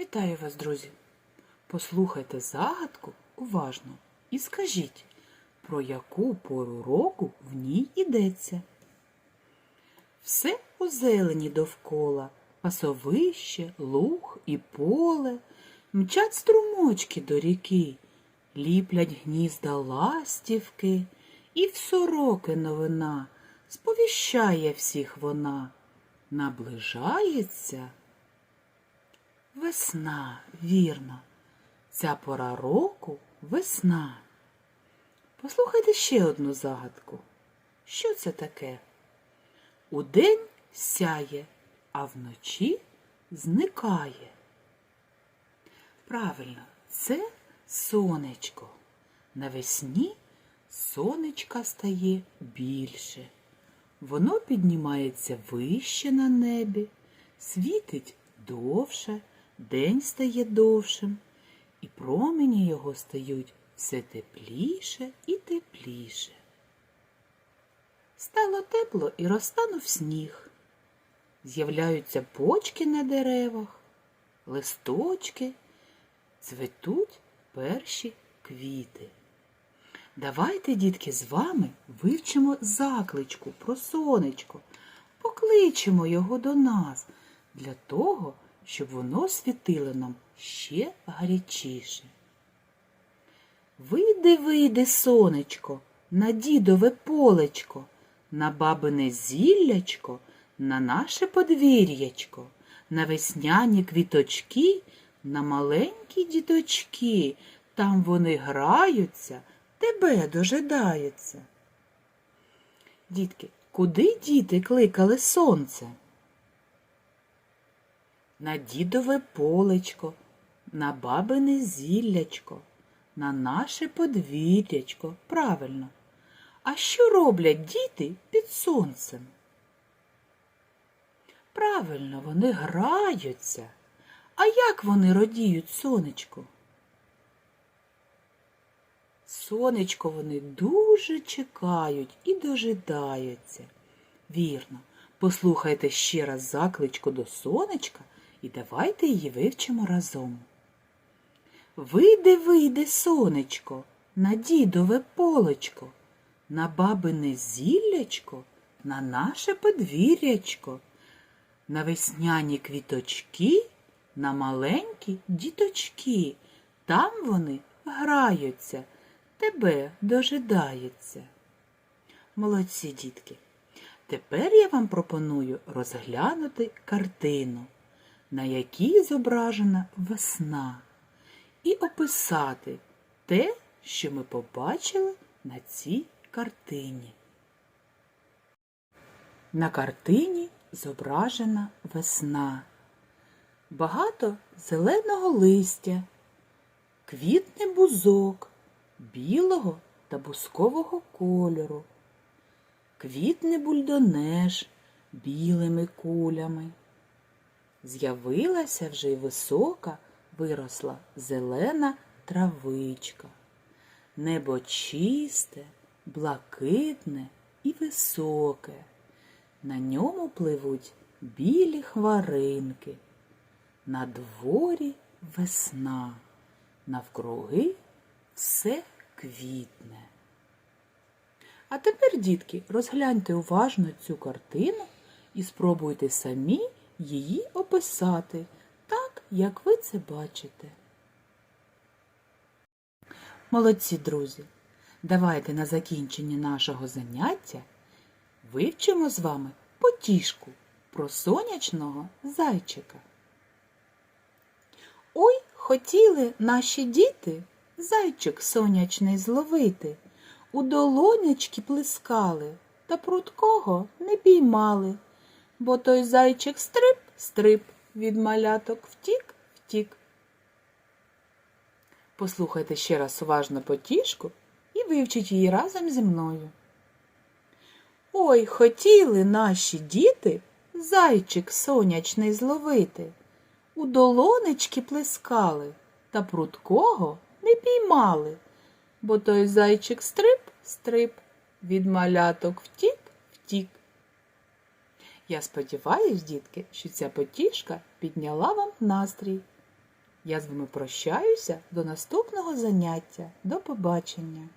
Вітаю вас, друзі! Послухайте загадку уважно і скажіть, про яку пору року в ній йдеться. Все у зелені довкола, пасовище, луг і поле, мчать струмочки до ріки, ліплять гнізда ластівки, і в сороки новина сповіщає всіх вона. Наближається Весна, вірно. Ця пора року весна. Послухайте ще одну загадку. Що це таке? Удень сяє, а вночі зникає. Правильно, це сонечко. Навесні сонечка стає більше. Воно піднімається вище на небі, світить довше, день стає довшим, і промені його стають все тепліше і тепліше. Стало тепло і розтанув сніг. З'являються почки на деревах, листочки, цвітуть перші квіти. Давайте, дітки, з вами вивчимо закличку про сонечко, покличемо його до нас для того, щоб воно світило нам ще гарячіше. Вийди, вийди, сонечко, на дідове полечко, на бабине зіллячко, на наше подвір'ячко, на весняні квіточки, на маленькі діточки. Там вони граються, тебе дожидаються. Дітки, куди діти кликали сонце? На дідове полечко, на бабине зіллячко, на наше подвір'ячко. Правильно. А що роблять діти під сонцем? Правильно, вони граються. А як вони радіють сонечку? Сонечко вони дуже чекають і дожидаються. Вірно, послухайте ще раз закличку до сонечка і давайте її вивчимо разом. Вийде, вийде, сонечко, на дідове полочко, на бабине зіллячко, на наше подвір'ячко, на весняні квіточки, на маленькі діточки. Там вони граються, тебе дожидаються. Молодці дітки. Тепер я вам пропоную розглянути картину на якій зображена весна, і описати те, що ми побачили на цій картині. На картині зображена весна. Багато зеленого листя, квітний бузок білого та бускового кольору, квітний бульдонеж білими кулями. З'явилася вже й висока виросла зелена травичка. Небо чисте, блакитне і високе. На ньому пливуть білі хваринки. На дворі весна, навкруги все квітне. А тепер, дітки, розгляньте уважно цю картину і спробуйте самі її описати так, як ви це бачите. Молодці друзі! Давайте на закінченні нашого заняття вивчимо з вами потішку про сонячного зайчика. Ой, хотіли наші діти зайчик сонячний зловити, у долонячки плескали та прудкого не піймали бо той зайчик стрип, стрип, від маляток втік, втік. Послухайте ще раз уважно потішку і вивчіть її разом зі мною. Ой, хотіли наші діти зайчик сонячний зловити. У долонечки плескали та прудкого не піймали, бо той зайчик стрип, стрип, від маляток втік, втік. Я сподіваюсь, дітки, що ця потішка підняла вам настрій. Я з вами прощаюся до наступного заняття. До побачення!